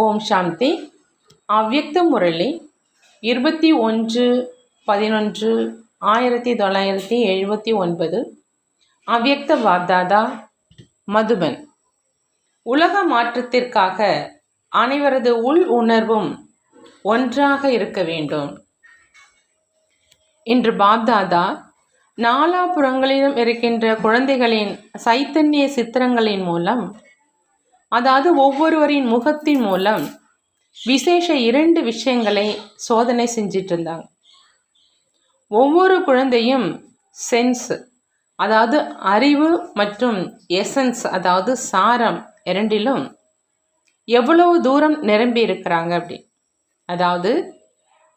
ஓம் சாந்தி. அவ்யக்த முரளி இருபத்தி ஒன்று பதினொன்று ஆயிரத்தி தொள்ளாயிரத்தி எழுபத்தி ஒன்பது. அவ்யக்த வாக்தாதா மதுபன். உலக மாற்றத்திற்காக அனைவரது உள் உணர்வும் ஒன்றாக இருக்க வேண்டும். இன்று பாப்தாதா நாலாபுறங்களிலும் இருக்கின்ற குழந்தைகளின் சைத்தன்ய சித்திரங்களின் மூலம் அதாவது ஒவ்வொருவரின் முகத்தின் மூலம் விசேஷ இரண்டு விஷயங்களை சோதனை செஞ்சிட்டு இருந்தாங்க. ஒவ்வொரு குழந்தையும் சென்ஸ் அதாவது அறிவு மற்றும் எசன்ஸ் அதாவது சாரம் இரண்டிலும் எவ்வளவு தூரம் நிரம்பி இருக்கிறாங்க அப்படி. அதாவது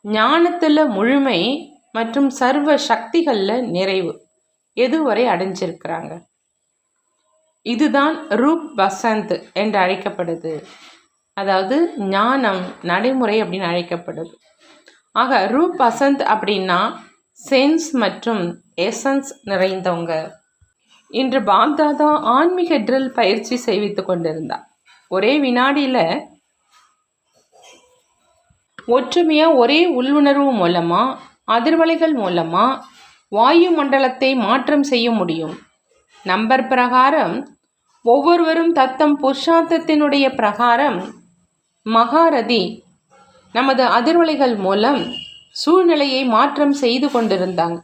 ஞானத்தில் முழுமை மற்றும் சர்வ சக்திகளில் நிறைவு எதுவரை அடைஞ்சிருக்கிறாங்க? இதுதான் ரூப் வசந்த் என்று அழைக்கப்படுது. அதாவது ஞானம் நடைமுறை அப்படின்னு அழைக்கப்படுது. ஆக ரூப் வசந்த் அப்படின்னா சென்ஸ் மற்றும் எசன்ஸ் நிறைந்தவங்க. இன்று பாக்தாதா ஆன்மீக ட்ரில் பயிற்சி செய்வித்து கொண்டிருந்தார். ஒரே வினாடியில் ஒற்றுமையாக ஒரே உள்ளுணர்வு மூலமாக அதிர்வலைகள் மூலமாக வாயு மண்டலத்தை மாற்றம் செய்ய முடியும். நம்பர் பிரகாரம் ஒவ்வொருவரும் தத்தம் புருஷார்த்தத்தினுடைய பிரகாரம் மகாரதி நமது அதிர்வலைகள் மூலம் சூழ்நிலையை மாற்றம் செய்து கொண்டிருந்தாங்க.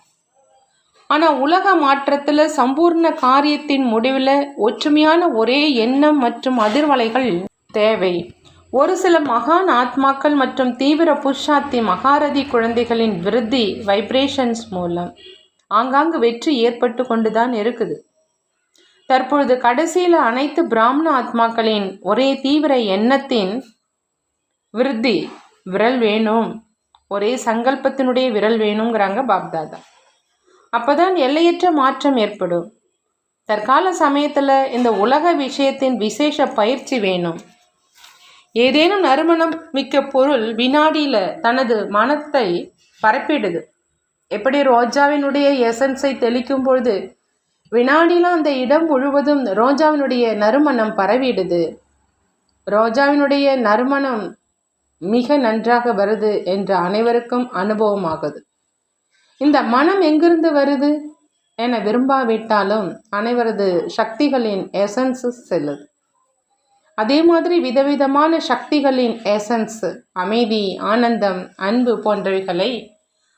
ஆனால் உலக மாற்றத்தில் சம்பூர்ண காரியத்தின் முடிவில் ஒற்றுமையான ஒரே எண்ணம் மற்றும் அதிர்வலைகள் தேவை. ஒரு சில மகான் ஆத்மாக்கள் மற்றும் தீவிர புருஷார்த்தி மகாரதி குழந்தைகளின் விருத்தி வைப்ரேஷன்ஸ் மூலம் ஆங்காங்கு வெற்றி ஏற்பட்டு கொண்டு தான் இருக்குது. தற்பொழுது கடைசியில் அனைத்து பிராமண ஆத்மாக்களின் ஒரே தீவிர எண்ணத்தின் விருத்தி விரல் வேணும். ஒரே சங்கல்பத்தினுடைய விரல் வேணுங்கிறாங்க பாப்தாதா. அப்போதான் எல்லையற்ற மாற்றம் ஏற்படும். தற்கால சமயத்தில் இந்த உலக விஷயத்தின் விசேஷ பயிற்சி வேணும். ஏதேனும் நறுமணம் மிக்க பொருள் வினாடியில் தனது மனத்தை பரப்பிடுது. எப்படி ரோஜாவினுடைய எசன்ஸை தெளிக்கும் பொழுது வினாடியில் அந்த இடம் முழுவதும் ரோஜாவினுடைய நறுமணம் பரவிடுது. ரோஜாவினுடைய நறுமணம் மிக நன்றாக வருது என்று அனைவருக்கும் அனுபவமாகுது. இந்த மனம் எங்கிருந்து வருது என விரும்பாவிட்டாலும் அனைவரது சக்திகளின் எசன்ஸ் செல்லுது. அதே மாதிரி விதவிதமான சக்திகளின் எசன்ஸ் அமைதி ஆனந்தம் அன்பு போன்றவைகளை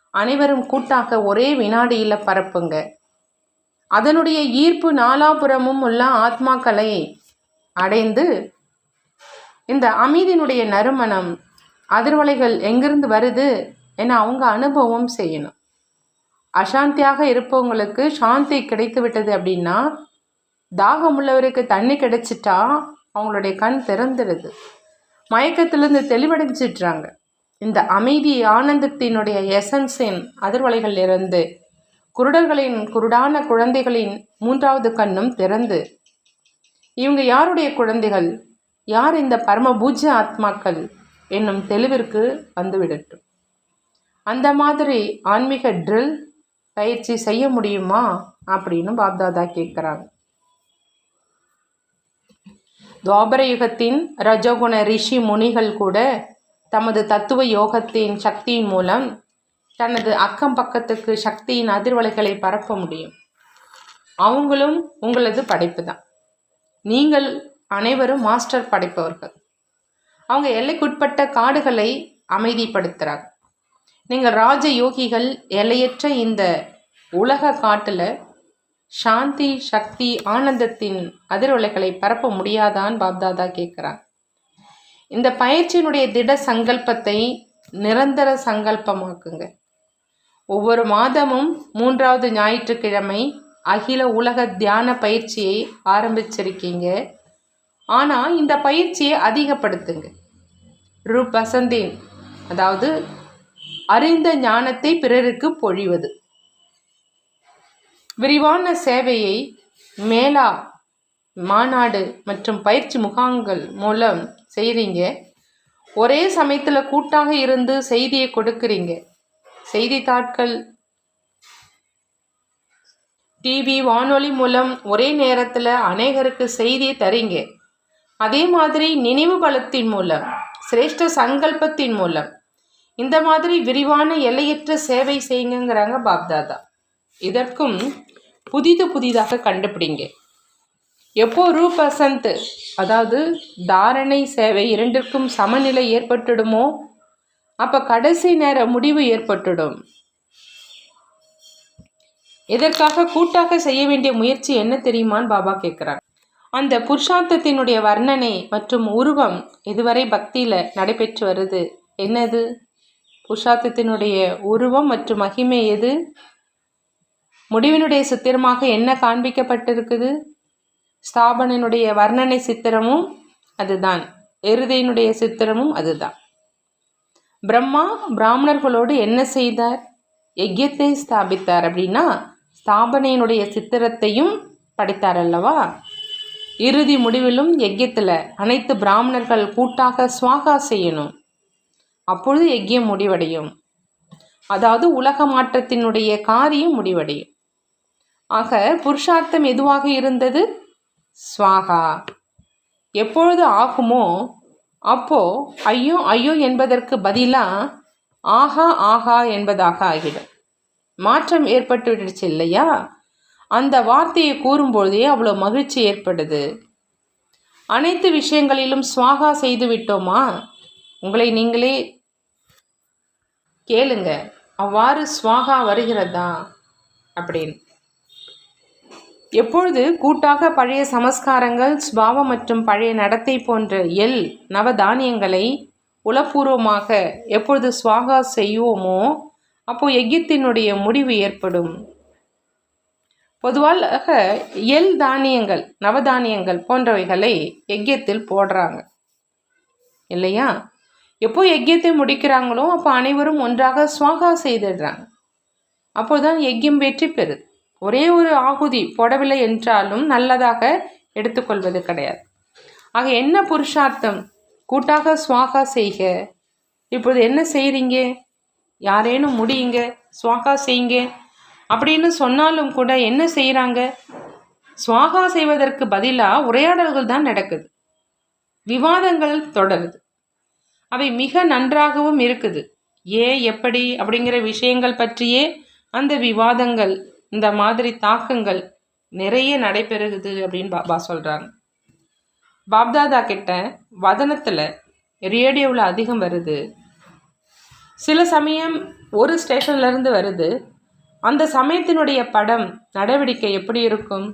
அனைவரும் கூட்டாக ஒரே வினாடியில் பரப்புங்க. அதனுடைய ஈர்ப்பு நாலாபுறமும் உள்ள ஆத்மாக்களை அடைந்து இந்த அமைதியினுடைய நறுமணம் அதிர்வலைகள் எங்கிருந்து வருது என அவங்க அனுபவம் செய்யணும். அசாந்தியாக இருப்பவங்களுக்கு சாந்தி கிடைத்து விட்டது அப்படின்னா தாகம் உள்ளவருக்கு தண்ணி கிடைச்சிட்டா அவங்களுடைய கண் திறந்துடுது. மயக்கத்திலிருந்து தெளிவடைஞ்சிட்றாங்க. இந்த அமைதி ஆனந்தத்தினுடைய எசன்ஸின் அதிர்வலைகள் இருந்து குருடர்களின் குருடான குழந்தைகளின் மூன்றாவது கண்ணும் திறந்து. இவங்க யாருடைய குழந்தைகள்? யார் இந்த பரம பூஜ்ய ஆத்மாக்கள்? என்னும் தெளிவிற்கு வந்துவிடட்டும். அந்த மாதிரி ஆன்மீக ட்ரில் பயிற்சி செய்ய முடியுமா? அப்படின்னு பாப்தாதா கேட்குறாங்க. துவாபர யுகத்தின் ரஜகுண ரிஷி முனிகள் கூட தமது தத்துவ யோகத்தின் சக்தியின் மூலம் தனது அக்கம் பக்கத்துக்கு சக்தியின் அதிர்வலைகளை பரப்ப முடியும். அவங்களும் உங்களது படைப்பு தான் நீங்கள் அனைவரும் மாஸ்டர் படைப்பவர்கள். அவங்க எல்லைக்குட்பட்ட காடுகளை அமைதிப்படுத்துகிறாங்க நீங்கள் ராஜ யோகிகள் எல்லையற்ற இந்த உலக காட்டில் சாந்தி சக்தி ஆனந்தத்தின் அதிர்வலைகளை பரப்ப முடியாதான்னு பாப்தாதா கேட்குறார் இந்த பயிற்சியினுடைய திட சங்கல்பத்தை நிரந்தர சங்கல்பமாக்குங்க. ஒவ்வொரு மாதமும் மூன்றாவது ஞாயிற்றுக்கிழமை அகில உலக தியான பயிற்சியை ஆரம்பிச்சிருக்கீங்க. ஆனால் இந்த பயிற்சியை அதிகப்படுத்துங்க. ரு பசந்தேன் அதாவது அறிந்த ஞானத்தை பிறருக்கு பொழிவது. விரிவான சேவையை மேலா மாநாடு மற்றும் பயிற்சி முகாம்கள் மூலம் செய்கிறீங்க ஒரே சமயத்தில் கூட்டாக இருந்து செய்தியை கொடுக்குறீங்க. செய்தித்தாட்கள். டிவி வானொலி மூலம் ஒரே நேரத்தில் அநேகருக்கு செய்தியை தரீங்க. அதே மாதிரி நினைவு பலத்தின் மூலம் சிரேஷ்ட சங்கல்பத்தின் மூலம் இந்த மாதிரி விரிவான எல்லையற்ற சேவை செய்யுங்கிறாங்க பாப்தாதா. இதற்கும் புதிது புதிதாக கண்டுபிடிங்க. எப்போ ரூபசந்த் அதாவது தாரணை சேவை இரண்டிற்கும் சமநிலை ஏற்பட்டுடுமோ அப்போ கடைசி நேர முடிவு ஏற்பட்டுடும். இதற்காக கூட்டாக செய்ய வேண்டிய முயற்சி என்ன தெரியுமான்னு பாபா கேட்குறாங்க அந்த புருஷார்த்தத்தினுடைய வர்ணனை மற்றும் உருவம் இதுவரை பக்தியில் நடைபெற்று வருது? என்னது? புருஷார்த்தத்தினுடைய உருவம் மற்றும் மகிமை எது? முடிவினுடைய சித்திரமாக என்ன காண்பிக்கப்பட்டிருக்குது? ஸ்தாபனனுடைய வர்ணனை சித்திரமும் அதுதான். எருதையினுடைய சித்திரமும் அதுதான். பிரம்மா பிராமணர்களோடு என்ன செய்தார்? யஜ்யத்தை ஸ்தாபித்தார் அப்படின்னா ஸ்தாபனையினுடைய சித்திரத்தையும் படைத்தார் அல்லவா? இறுதி முடிவிலும் யஜ்யத்தில் அனைத்து பிராமணர்கள் கூட்டாக சுவாகா செய்யணும். அப்பொழுது யஜ்யம் முடிவடையும். அதாவது உலக மாற்றத்தினுடைய காரியம் முடிவடையும். ஆக புருஷார்த்தம் எதுவாக இருந்தது? ஸ்வாகா எப்பொழுது ஆகுமோ அப்போ ஐயோ ஐயோ என்பதற்கு பதிலாக ஆஹா ஆஹா என்பதாக ஆகிடும். மாற்றம் ஏற்பட்டு விடுச்சு இல்லையா? அந்த வார்த்தையை கூறும்பொழுதே அவ்வளோ மகிழ்ச்சி ஏற்படுது. அனைத்து விஷயங்களிலும் சுவாகா செய்து விட்டோமா? உங்களை நீங்களே கேளுங்க. அவ்வாறு சுவாகா வருகிறதா? அப்படின்னு. எப்பொழுது கூட்டாக பழைய சமஸ்காரங்கள் ஸ்பாவம் மற்றும் பழைய நடத்தை போன்ற எல் நவதானியங்களை உளப்பூர்வமாக எப்பொழுது சுவாகா செய்வோமோ அப்போ யஜ்யத்தினுடைய முடிவு ஏற்படும். பொதுவாக எல் தானியங்கள் நவதானியங்கள் போன்றவைகளை எக்கியத்தில் போடுறாங்க. இல்லையா? எப்போ எக்கியத்தை முடிக்கிறாங்களோ அப்போ அனைவரும் ஒன்றாக சுவாகா செய்திடுறாங்க. அப்போதான் எக்கியம் வெற்றி பெறுது. ஒரே ஒரு ஆகுதி போடவில்லை என்றாலும் நல்லதாக எடுத்துக்கொள்வது கிடையாது. ஆக என்ன புருஷார்த்தம்? கூட்டாக சுவாகா செய்க. இப்போது என்ன செய்கிறீங்க யாரேனும் முடியுங்க சுவாகா செய்யுங்க. அப்படின்னு சொன்னாலும் கூட என்ன செய்கிறாங்க சுவாகா செய்வதற்கு பதிலாக உரையாடல்கள் தான் நடக்குது. விவாதங்கள் தொடருது. அவை மிக நன்றாகவும் இருக்குது. ஏன் எப்படி அப்படிங்கிற விஷயங்கள் பற்றியே அந்த விவாதங்கள் இந்த மாதிரி தாக்கங்கள் நிறைய நடைபெறுகுது அப்படின்னு பாபா சொல்கிறாங்க பாப்தாதா கிட்ட வதனத்தில் ரேடியோவில் அதிகம் வருது. சில சமயம் ஒரு ஸ்டேஷன்லேருந்து வருது. அந்த சமயத்தினுடைய படம் நடவடிக்கை எப்படி இருக்கும்?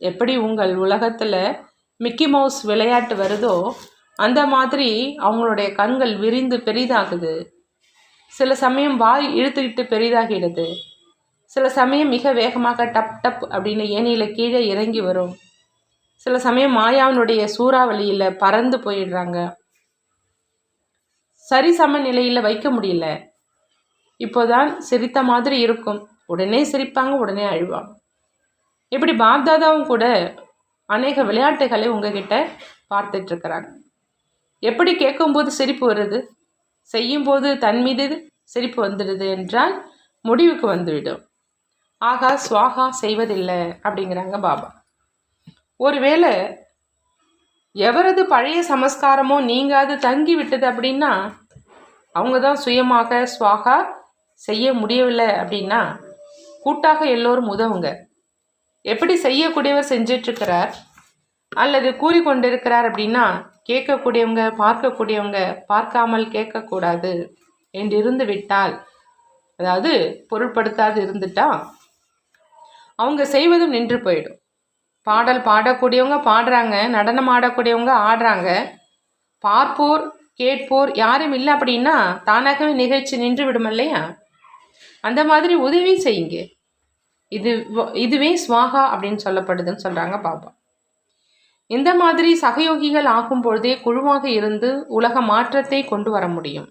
எப்படி உங்கள் உலகத்தில் மிக்கி மவுஸ் விளையாட்டு வருதோ அந்த மாதிரி அவங்களுடைய கண்கள் விரிந்து பெரிதாகுது. சில சமயம் வாய் இழுத்துக்கிட்டு பெரிதாகிடுது. சில சமயம் மிக வேகமாக டப் டப் அப்படின்னு ஏனியில் கீழே இறங்கி வரும். சில சமயம் மாயாவினுடைய சூறாவளியில் பறந்து போயிடுறாங்க. சரி சம நிலையில் வைக்க முடியல. இப்போதான் சிரித்த மாதிரி இருக்கும். உடனே சிரிப்பாங்க உடனே அழுவாங்க. இப்படி பாப்தாதாவும் கூட அநேக விளையாட்டுகளை உங்ககிட்ட பார்த்துட்ருக்கிறாங்க. எப்படி கேட்கும்போது சிரிப்பு வருது? செய்யும்போது தன் மீது சிரிப்பு வந்துடுது என்றால் முடிவுக்கு வந்துவிடும். ஆகா சுவாகா செய்வதில்லை அப்படிங்கிறாங்க பாபா. ஒருவேளை எவரது பழைய சமஸ்காரமோ நீங்காது தங்கி விட்டது அப்படின்னா அவங்க தான் சுயமாக சுவாகா செய்ய முடியவில்லை அப்படின்னா கூட்டாக எல்லோரும் உதவுங்க. எப்படி செய்யக்கூடியவர் செஞ்சிட்ருக்கிறார்? அல்லது கூறிக்கொண்டிருக்கிறார் அப்படின்னா கேட்கக்கூடியவங்க பார்க்கக்கூடியவங்க பார்க்காமல் கேட்கக்கூடாது என்று இருந்து விட்டால் அதாவது பொருட்படுத்தாது இருந்துட்டா அவங்க செய்வதும் நின்று போயிடும். பாடல் பாடக்கூடியவங்க பாடுறாங்க நடனம் ஆடக்கூடியவங்க ஆடுறாங்க. பார்ப்போர் கேட்போர் யாரும் இல்லை அப்படின்னா தானாகவே நிகழ்ச்சி நின்று விடும் இல்லையா? அந்த மாதிரி உதவி செய்யுங்க. இது இதுவே ஸ்வாகா அப்படின்னு சொல்லப்படுதுன்னு சொல்கிறாங்க பாபா இந்த மாதிரி சகயோகிகள் ஆகும் பொழுதே குழுவாக இருந்து உலக மாற்றத்தை கொண்டு வர முடியும்.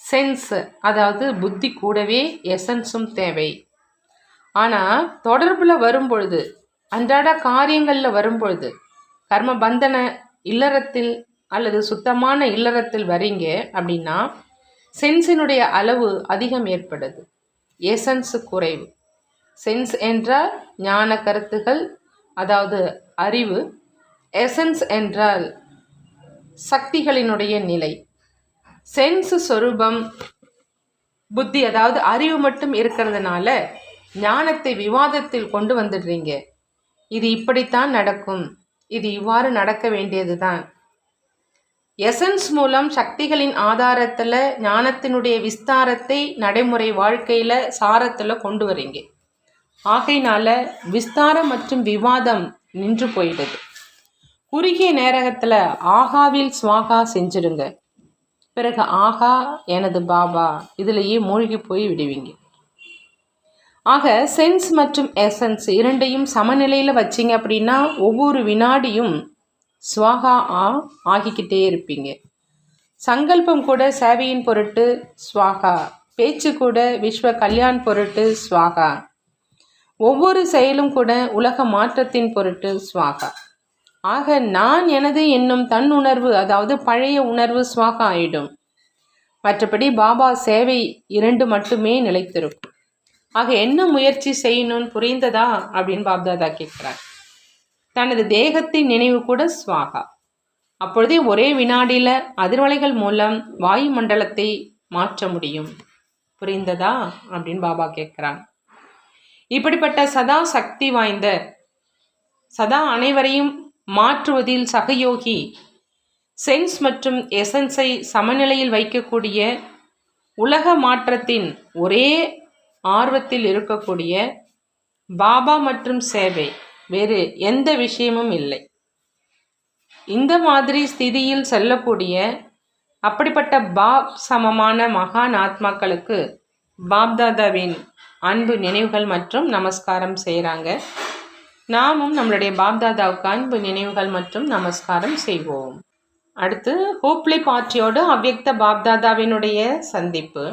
சென்ஸ் அதாவது புத்தி கூடவே எசன்ஸும் தேவை. ஆனால் தொடர்பில் வரும்பொழுது அன்றாட காரியங்களில் வரும் பொழுது கர்ம பந்தன இல்லறத்தில் அல்லது சுத்தமான இல்லறத்தில் வரீங்க அப்படின்னா சென்ஸினுடைய அளவு அதிகம் ஏற்படுது. எசன்ஸ் குறைவு. சென்ஸ் என்றால் ஞான கருத்துகள் அதாவது அறிவு எசன்ஸ் என்றால் சக்திகளினுடைய நிலை. சென்ஸ் சொரூபம் புத்தி அதாவது அறிவு மட்டும் இருக்கிறதுனால ஞானத்தை விவாதத்தில் கொண்டு வந்துடுறீங்க. இது இப்படித்தான் நடக்கும். இது இவ்வாறு நடக்க வேண்டியதுதான். எசன்ஸ் மூலம் சக்திகளின் ஆதாரத்தில் ஞானத்தினுடைய விஸ்தாரத்தை நடைமுறை வாழ்க்கையில் சாரத்தில் கொண்டு வரீங்க. ஆகையினால விஸ்தாரம் மற்றும் விவாதம் நின்று போயிடுது. குறுகிய நேரத்தில் ஆகாவில் ஸ்வாகா செஞ்சிடுங்க. பிறகு ஆகா எனது பாபா இதுலேயே மூழ்கி போய் விடுவீங்க. ஆக சென்ஸ் மற்றும் எசன்ஸ் இரண்டையும் சமநிலையில் வச்சிங்க அப்படின்னா ஒவ்வொரு வினாடியும் ஸ்வாகா ஆ ஆகிக்கிட்டே இருப்பீங்க. சங்கல்பம் கூட சேவையின் பொருட்டு ஸ்வாகா பேச்சு கூட விஸ்வ கல்யாண் பொருட்டு ஸ்வாகா ஒவ்வொரு செயலும் கூட உலக மாற்றத்தின் பொருட்டு ஸ்வாகா ஆக நான் எனது என்னும் தன் உணர்வு அதாவது பழைய உணர்வு ஸ்வாகா ஆயிடும். மற்றபடி பாபா சேவை இரண்டு மட்டுமே நிலைத்திருக்கும். ஆக என்ன முயற்சி செய்யணும்னு புரிந்ததா அப்படின்னு பாப்தாதா கேட்குறார். தனது தேகத்தின் நினைவு கூட ஸ்வாகா அப்பொழுதே ஒரே வினாடியில் அதிர்வலைகள் மூலம் வாயு மண்டலத்தை மாற்ற முடியும். புரிந்ததா அப்படின்னு பாபா கேட்குறாங்க இப்படிப்பட்ட சதா சக்தி வாய்ந்த சதா அனைவரையும் மாற்றுவதில் சகயோகி சென்ஸ் மற்றும் எசன்ஸை சமநிலையில் வைக்கக்கூடிய உலக மாற்றத்தின் ஒரே ஆர்வத்தில் இருக்கக்கூடிய பாபா மற்றும் சேவை வேறு எந்த விஷயமும் இல்லை. இந்த மாதிரி ஸ்திதியில் செல்லக்கூடிய அப்படிப்பட்ட பாப் சமமான மகான் ஆத்மாக்களுக்கு பாப்தாதாவின் அன்பு நினைவுகள் மற்றும் நமஸ்காரம் செய்கிறாங்க நாமும் நம்மளுடைய பாப்தாதாவுக்கு அன்பு நினைவுகள் மற்றும் நமஸ்காரம் செய்வோம். அடுத்து ஹூப்ளி பாட்டியோடு அவ்யக்த பாப்தாதாவினுடைய சந்திப்பு.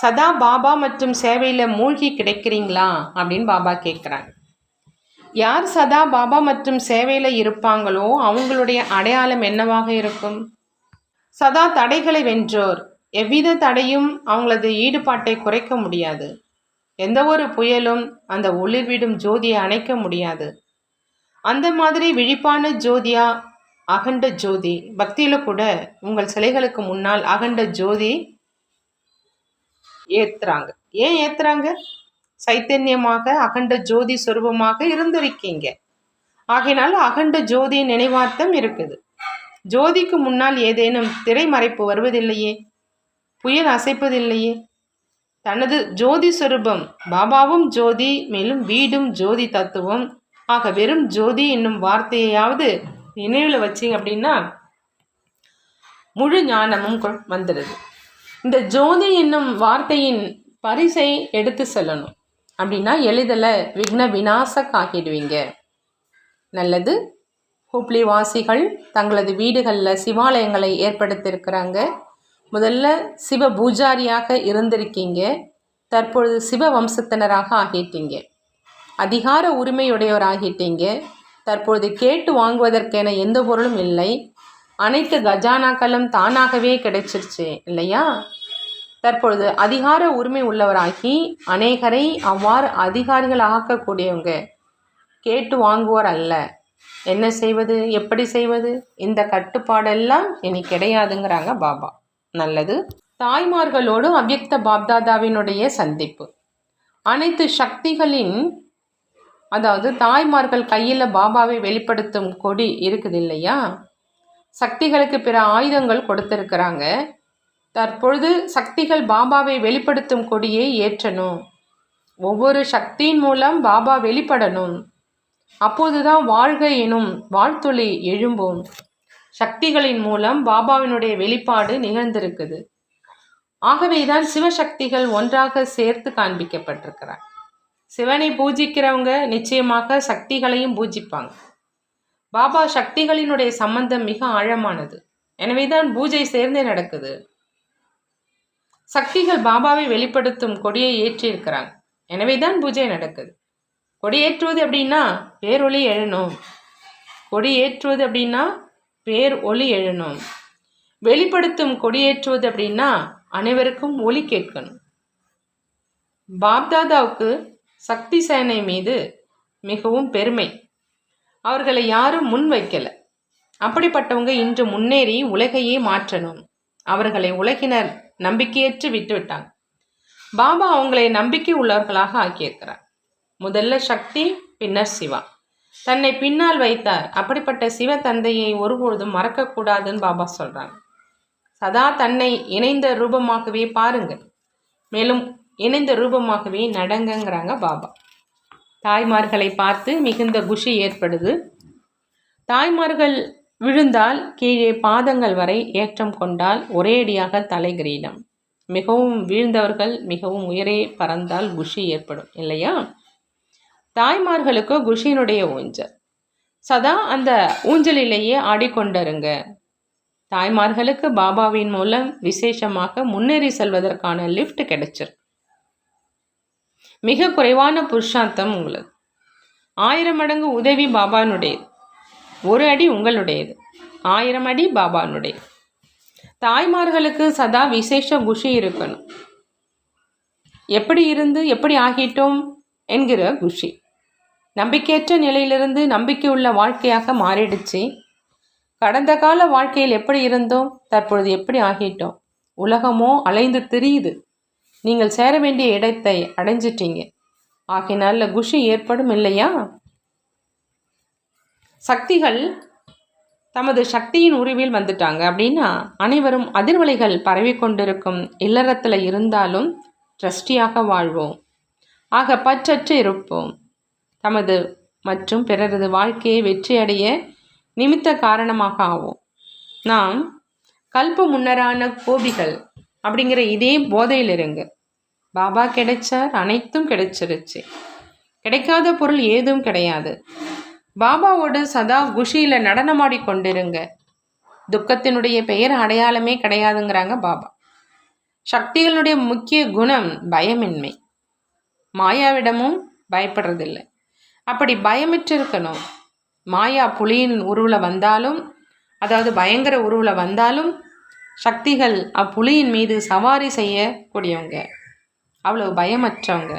சதா பாபா மற்றும் சேவையில் மூழ்கி கிடைக்கிறீங்களா? அப்படின்னு பாபா கேட்குறாங்க யார் சதா பாபா மற்றும் சேவையில் இருப்பாங்களோ அவங்களுடைய அடையாளம் என்னவாக இருக்கும்? சதா தடைகளை வென்றோர். எவ்வித தடையும் அவங்களது ஈடுபாட்டை குறைக்க முடியாது. எந்த ஒரு புயலும் அந்த ஒளிர்விடும் ஜோதியை அணைக்க முடியாது. அந்த மாதிரி விழிப்பான ஜோதியா? அகண்ட ஜோதி. பக்தியில் கூட உங்கள் சிலைகளுக்கு முன்னால் அகண்ட ஜோதி ஏத்துறாங்க. ஏன் ஏத்துறாங்க? சைத்தன்யமாக அகண்ட ஜோதி சொரூபமாக இருந்திருக்கீங்க. ஆகையினால் அகண்ட ஜோதி நினைவார்த்தம் இருக்குது. ஜோதிக்கு முன்னால் ஏதேனும் திரைமறைப்பு வருவதில்லையே? புயல் அசைப்பதில்லையே? தனது ஜோதி சொரூபம் பாபாவும் ஜோதி மேலும் வீடும் ஜோதி தத்துவம். ஆக வெறும் ஜோதி என்னும் வார்த்தையாவது நினைவில் வச்சிங்க அப்படின்னா முழு ஞானமும் வந்துடுது. இந்த ஜோதி என்னும் வார்த்தையின் பரிசை எடுத்து செல்லணும். அப்படின்னா எளிதில் விக்ன விநாசக் ஆகிடுவீங்க நல்லது. ஹூப்ளி வாசிகள் தங்களது வீடுகளில் சிவாலயங்களை ஏற்படுத்தியிருக்கிறாங்க. முதல்ல சிவ பூஜாரியாக இருந்திருக்கீங்க. தற்பொழுது சிவ வம்சத்தினராக ஆகிட்டீங்க. அதிகார உரிமையுடையவர் ஆகிட்டீங்க தற்பொழுது கேட்டு வாங்குவதற்கென எந்த பொருளும் இல்லை. அனைத்து கஜானாக்களும் தானாகவே கிடைச்சிருச்சு இல்லையா? தற்பொழுது அதிகார உரிமை உள்ளவராகி அநேகரை அவ்வாறு அதிகாரிகள் ஆக்கக்கூடியவங்க கேட்டு வாங்குவோர் அல்ல. என்ன செய்வது? எப்படி செய்வது? இந்த கட்டுப்பாடெல்லாம் இனி கிடையாதுங்கிறாங்க பாபா. நல்லது. தாய்மார்களோடு அவ்யக்த பாப்தாதாவினுடைய சந்திப்பு. அனைத்து சக்திகளின் அதாவது தாய்மார்கள் கையில் பாபாவை வெளிப்படுத்தும் கொடி இருக்குது இல்லையா? சக்திகளுக்கு பிற ஆயுதங்கள் கொடுத்திருக்கிறாங்க. தற்பொழுது சக்திகள் பாபாவை வெளிப்படுத்தும் கொடியை ஏற்றணும். ஒவ்வொரு சக்தியின் மூலம் பாபா வெளிப்படணும். அப்போதுதான் வாழ்க எனும் வாழ்த்துளி எழும்பும். சக்திகளின் மூலம் பாபாவினுடைய வெளிப்பாடு நிகழ்ந்திருக்குது. ஆகவேதான் சிவசக்திகள் ஒன்றாக சேர்த்து காண்பிக்கப்பட்டிருக்கிறார். சிவனை பூஜிக்கிறவங்க நிச்சயமாக சக்திகளையும் பூஜிப்பாங்க. பாபா சக்திகளினுடைய சம்பந்தம் மிக ஆழமானது. எனவேதான் பூஜை சேர்ந்தே நடக்குது. சக்திகள் பாபாவை வெளிப்படுத்தும் கொடியை ஏற்றியிருக்கிறாங்க எனவேதான் பூஜை நடக்குது. கொடியேற்றுவது அப்படின்னா பேரொளி எழணும். கொடி ஏற்றுவது அப்படின்னா பேர் ஒளி எழணும். வெளிப்படுத்தும் கொடியேற்றுவது அப்படின்னா அனைவருக்கும் ஒளி கேட்கணும். பாப்தாதாவுக்கு சக்தி சேனை மீது மிகவும் பெருமை. அவர்களை யாரும் முன் வைக்கலை. அப்படிப்பட்டவங்க இன்று முன்னேறி உலகையே மாற்றணும். அவர்களை உலகினர் நம்பிக்கையற்று விட்டுவிட்டாங்க. பாபா அவங்களை நம்பிக்கை உள்ளவர்களாக ஆக்கியிருக்கிறார். முதல்ல சக்தி பின்னர் சிவா. தன்னை பின்னால் வைத்தார். அப்படிப்பட்ட சிவ தந்தையை ஒருபொழுதும் மறக்கக்கூடாதுன்னு பாபா சொல்றாங்க. சதா தன்னை இணைந்த ரூபமாகவே பாருங்கள். மேலும் இணைந்த ரூபமாகவே நடங்கங்கிறாங்க பாபா. தாய்மார்களை பார்த்து மிகுந்த குஷி ஏற்படுது. தாய்மார்கள் விழுந்தால் கீழே பாதங்கள் வரை ஏற்றம் கொண்டால் ஒரேடியாக தலைகிரீடம் மிகவும் வீழ்ந்தவர்கள் மிகவும் உயரே பறந்தால் குஷி ஏற்படும் இல்லையா? தாய்மார்களுக்கு குஷியினுடைய ஊஞ்சல். சதா அந்த ஊஞ்சலிலேயே ஆடிக்கொண்டிருங்க. தாய்மார்களுக்கு பாபாவின் மூலம் விசேஷமாக முன்னேறி செல்வதற்கான லிஃப்ட் கிடைச்சிருக்கு. மிக குறைவான புருஷார்த்தம் உங்களுக்கு ஆயிரம் மடங்கு உதவி பாபானுடையது. ஒரு அடி உங்களுடையது. ஆயிரம் அடி பாபானுடையது. தாய்மார்களுக்கு சதா விசேஷ குஷி இருக்கணும். எப்படி இருந்து எப்படி ஆகிட்டோம் என்கிற குஷி. நம்பிக்கையற்ற நிலையிலிருந்து நம்பிக்கையுள்ள வாழ்க்கையாக மாறிடுச்சு. கடந்த கால வாழ்க்கையில் எப்படி இருந்தோம் தற்பொழுது எப்படி ஆகிட்டோம்? உலகமோ அலைந்து திரியுது. நீங்கள் சேர வேண்டிய இடத்தை அடைஞ்சிட்டீங்க. ஆகினால குஷி ஏற்படும் இல்லையா? சக்திகள் தமது சக்தியின் உருவில் வந்துட்டாங்க. அப்படின்னா அனைவரும் அதிர்வலைகள் பரவி கொண்டிருக்கும் இல்லறத்தில் இருந்தாலும் ட்ரஸ்டியாக வாழ்வோம். ஆக பற்றற்று இருப்போம். தமது மற்றும் பிறரது வாழ்க்கையை வெற்றியடைய நிமித்த காரணமாக ஆவோம். நாம் கல்ப முன்னரான கோபிகள் அப்படிங்கிற இதே போதையில் இருங்க. பாபா கிடைச்சார் அனைத்தும் கிடைச்சிருச்சு. கிடைக்காத பொருள் ஏதும் கிடையாது. பாபாவோடு சதா குஷியில் நடனமாடி கொண்டிருங்க. துக்கத்தினுடைய பெயர் அடையாளமே கிடையாதுங்கிறாங்க பாபா. சக்திகளுடைய முக்கிய குணம் பயமின்மை. மாயாவிடமும் பயப்படுறதில்லை. அப்படி பயமிட்டு இருக்கணும் மாயா புலியின் உருவில் வந்தாலும் அதாவது பயங்கர உருவில் வந்தாலும் சக்திகள் அப்புலியின் மீது சவாரி செய்யக்கூடியவங்க. அவ்வளோ பயமற்றவங்க.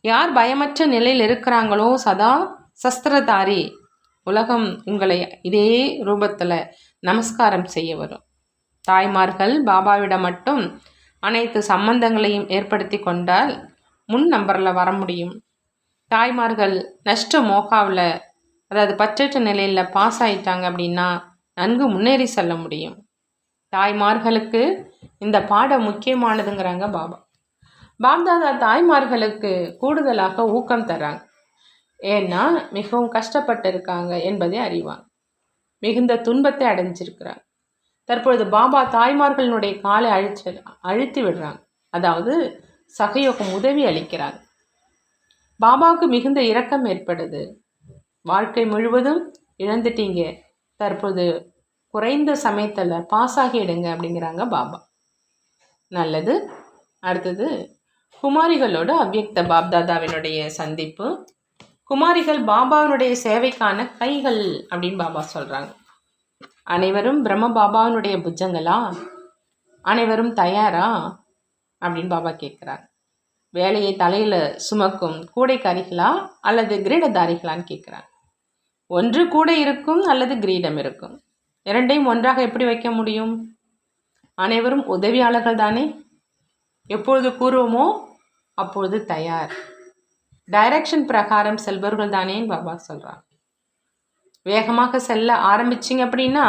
யார் பயமற்ற நிலையில் இருக்கிறாங்களோ சதா சஸ்திரதாரி. உலகம் உங்களை இதே ரூபத்தில் நமஸ்காரம் செய்ய வரும். தாய்மார்கள் பாபாவிடம் மட்டும் அனைத்து சம்பந்தங்களையும் ஏற்படுத்தி கொண்டால் முன் நம்பரில் வர முடியும். தாய்மார்கள் நஷ்ட மோகாவில் அதாவது பற்றற்ற நிலையில் பாஸ் ஆயிட்டாங்க அப்படின்னா நன்கு முன்னேறி செல்ல முடியும். தாய்மார்களுக்கு இந்த பாடம் முக்கியமானதுங்கிறாங்க பாபா. பாப்தாதா தாய்மார்களுக்கு கூடுதலாக ஊக்கம் தராங்க ஏன்னா மிகவும் கஷ்டப்பட்டு இருக்காங்க என்பதை அறிவாங்க. மிகுந்த துன்பத்தை அடைஞ்சிருக்கிறாங்க. தற்பொழுது பாபா தாய்மார்களினுடைய காலை அழிச்சு அழுத்தி விடுறாங்க. அதாவது சகயோகம் உதவி அளிக்கிறாங்க பாபாவுக்கு மிகுந்த இரக்கம் ஏற்படுது. வாழ்க்கை முழுவதும் இழந்துட்டீங்க. தற்போது குறைந்த சமயத்தில் பாஸ் ஆகிடுங்க அப்படிங்கிறாங்க பாபா. நல்லது. அடுத்தது குமாரிகளோட அவ்யக்த பாப்தாதாவினுடைய சந்திப்பு. குமாரிகள் பாபாவினுடைய சேவைக்கான கைகள் அப்படின்னு பாபா சொல்கிறாங்க அனைவரும் பிரம்ம பாபாவினுடைய புஜங்களா? அனைவரும் தயாரா? அப்படின்னு பாபா கேட்குறாங்க வேலையை தலையில் சுமக்கும் கூடைக்காரிகளா அல்லது கிரீடதாரிகளான்னு கேட்குறாங்க ஒன்று கூடை இருக்கும் அல்லது கிரீடம் இருக்கும். இரண்டையும் ஒன்றாக எப்படி வைக்க முடியும்? அனைவரும் உதவியாளர்கள் தானே எப்பொழுது கூறுவோமோ அப்பொழுது தயார். டைரக்ஷன் பிரகாரம் செல்பவர்கள் தானேன்னு பாபா சொல்கிறாங்க வேகமாக செல்ல ஆரம்பிச்சிங்க அப்படின்னா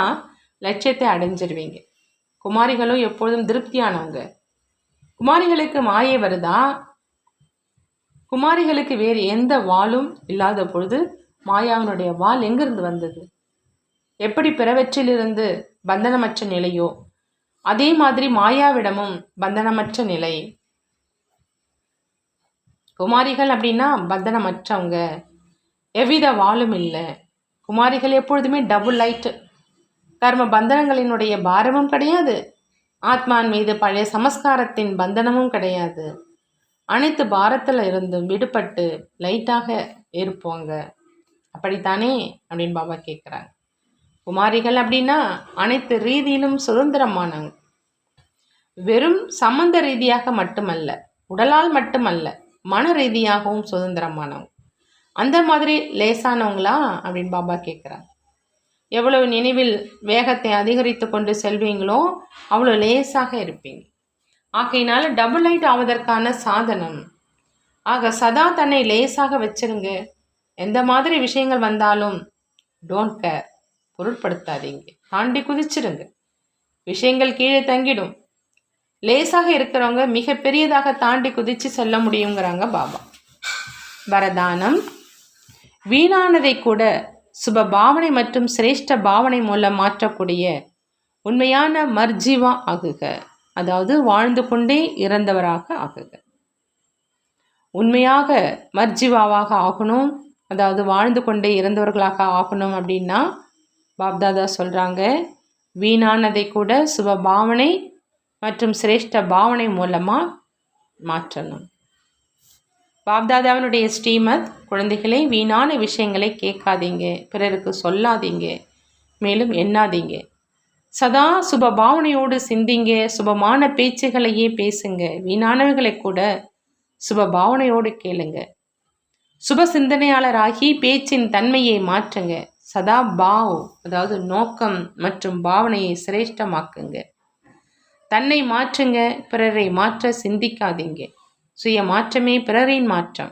லட்சியத்தை அடைஞ்சிருவீங்க. குமாரிகளும் எப்பொழுதும் திருப்தியானவங்க. குமாரிகளுக்கு மாயை வருதா? குமாரிகளுக்கு வேறு எந்த வாளும் இல்லாத பொழுது மாயாவினுடைய வால் எங்கிருந்து வந்தது? எப்படி பிறவற்றிலிருந்து பந்தனமற்ற நிலையோ அதே மாதிரி மாயாவிடமும் பந்தனமற்ற நிலை. குமாரிகள் அப்படின்னா பந்தனமற்றவங்க. எவ்வித வாழும் இல்லை. குமாரிகள் எப்பொழுதுமே டபுள் லைட்டு கர்ம பந்தனங்களினுடைய பாரமும் கிடையாது. ஆத்மான் மீது பழைய சமஸ்காரத்தின் பந்தனமும் கிடையாது. அனைத்து பாரத்தில் இருந்தும் விடுபட்டு லைட்டாக இருப்போங்க அப்படித்தானே? அப்படின்னு பாபா கேட்குறாங்க குமாரிகள் அப்படின்னா அனைத்து ரீதியிலும் சுதந்திரமானவங்க. வெறும் சம்பந்த ரீதியாக மட்டுமல்ல உடலால் மட்டுமல்ல மன ரீதியாகவும் சுதந்திரமானவங்க. அந்த மாதிரி லேசானவங்களா அப்படின்னு பாபா கேட்குறாங்க எவ்வளவு நினைவில் வேகத்தை அதிகரித்து கொண்டு செல்வீங்களோ அவ்வளோ லேசாக இருப்பீங்க. ஆகையினால டபுள் லைட் ஆவதற்கான சாதனம். ஆக சதா தன்னை லேசாக வச்சிருங்க. எந்த மாதிரி விஷயங்கள் வந்தாலும் டோன்ட் கேர் பொருட்படுத்தாதீங்க. தாண்டி குதிச்சிருங்க. விஷயங்கள் கீழே தங்கிடும். லேசாக இருக்கிறவங்க மிக பெரியதாக தாண்டி குதித்து செல்ல முடியுங்கிறாங்க பாபா. வரதானம். வீணானதை கூட சுப பாவனை மற்றும் சிரேஷ்ட பாவனை மூலம் மாற்றக்கூடிய உண்மையான மர்ஜீவா ஆகுக. அதாவது வாழ்ந்து கொண்டே இறந்தவராக ஆகுக. உண்மையாக மர்ஜீவாவாக ஆகணும். அதாவது வாழ்ந்து கொண்டே இறந்தவர்களாக ஆகணும் அப்படின்னா பாப்தாதா சொல்கிறாங்க வீணானதை கூட சுப பாவனை மற்றும் சிரேஷ்ட பாவனை மூலமாக மாற்றணும். பாப்தாதாவினுடைய ஸ்ரீமத் குழந்தைகளை வீணான விஷயங்களை கேட்காதீங்க பிறருக்கு சொல்லாதீங்க மேலும் எண்ணாதீங்க. சதா சுப பாவனையோடு சிந்திங்க சுபமான பேச்சுகளையே பேசுங்க வீணானவைகளை கூட சுப பாவனையோடு கேளுங்க. சுப சிந்தனையாளராகி பேச்சின் தன்மையை மாற்றுங்க. சதா பாவ் அதாவது நோக்கம் மற்றும் பாவனையை சிரேஷ்டமாக்குங்க. தன்னை மாற்றுங்க பிறரை மாற்ற சிந்திக்காதீங்க. சுய மாற்றமே பிறரின் மாற்றம்.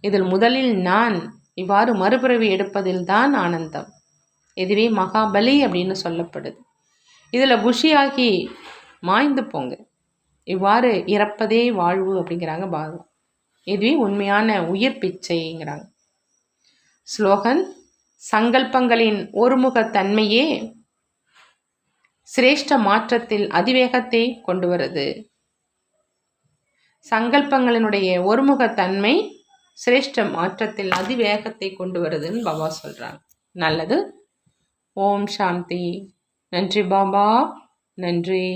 இதில் முதலில் நான் இவ்வாறு மறுபிறவி எடுப்பதில் தான் ஆனந்தம். இதுவே மகாபலி அப்படின்னு சொல்லப்படுது. இதில் குஷியாகி மாய்ந்து போங்க. இவ்வாறு இறப்பதே வாழ்வு அப்படிங்கிறாங்க பாகம் இதுவே உண்மையான உயிர் பிச்சைங்கிறாங்க. ஸ்லோகன் சங்கல்பங்களின் ஒருமுகத்தன்மையே சிரேஷ்ட மாற்றத்தில் அதிவேகத்தை கொண்டு வருது சங்கல்பங்களினுடைய ஒருமுகத்தன்மை சிரேஷ்ட மாற்றத்தில் அதிவேகத்தை கொண்டு வருதுன்னு பாபா சொல்கிறாங்க நல்லது. ஓம் சாந்தி. நன்றி பாபா. நன்றி.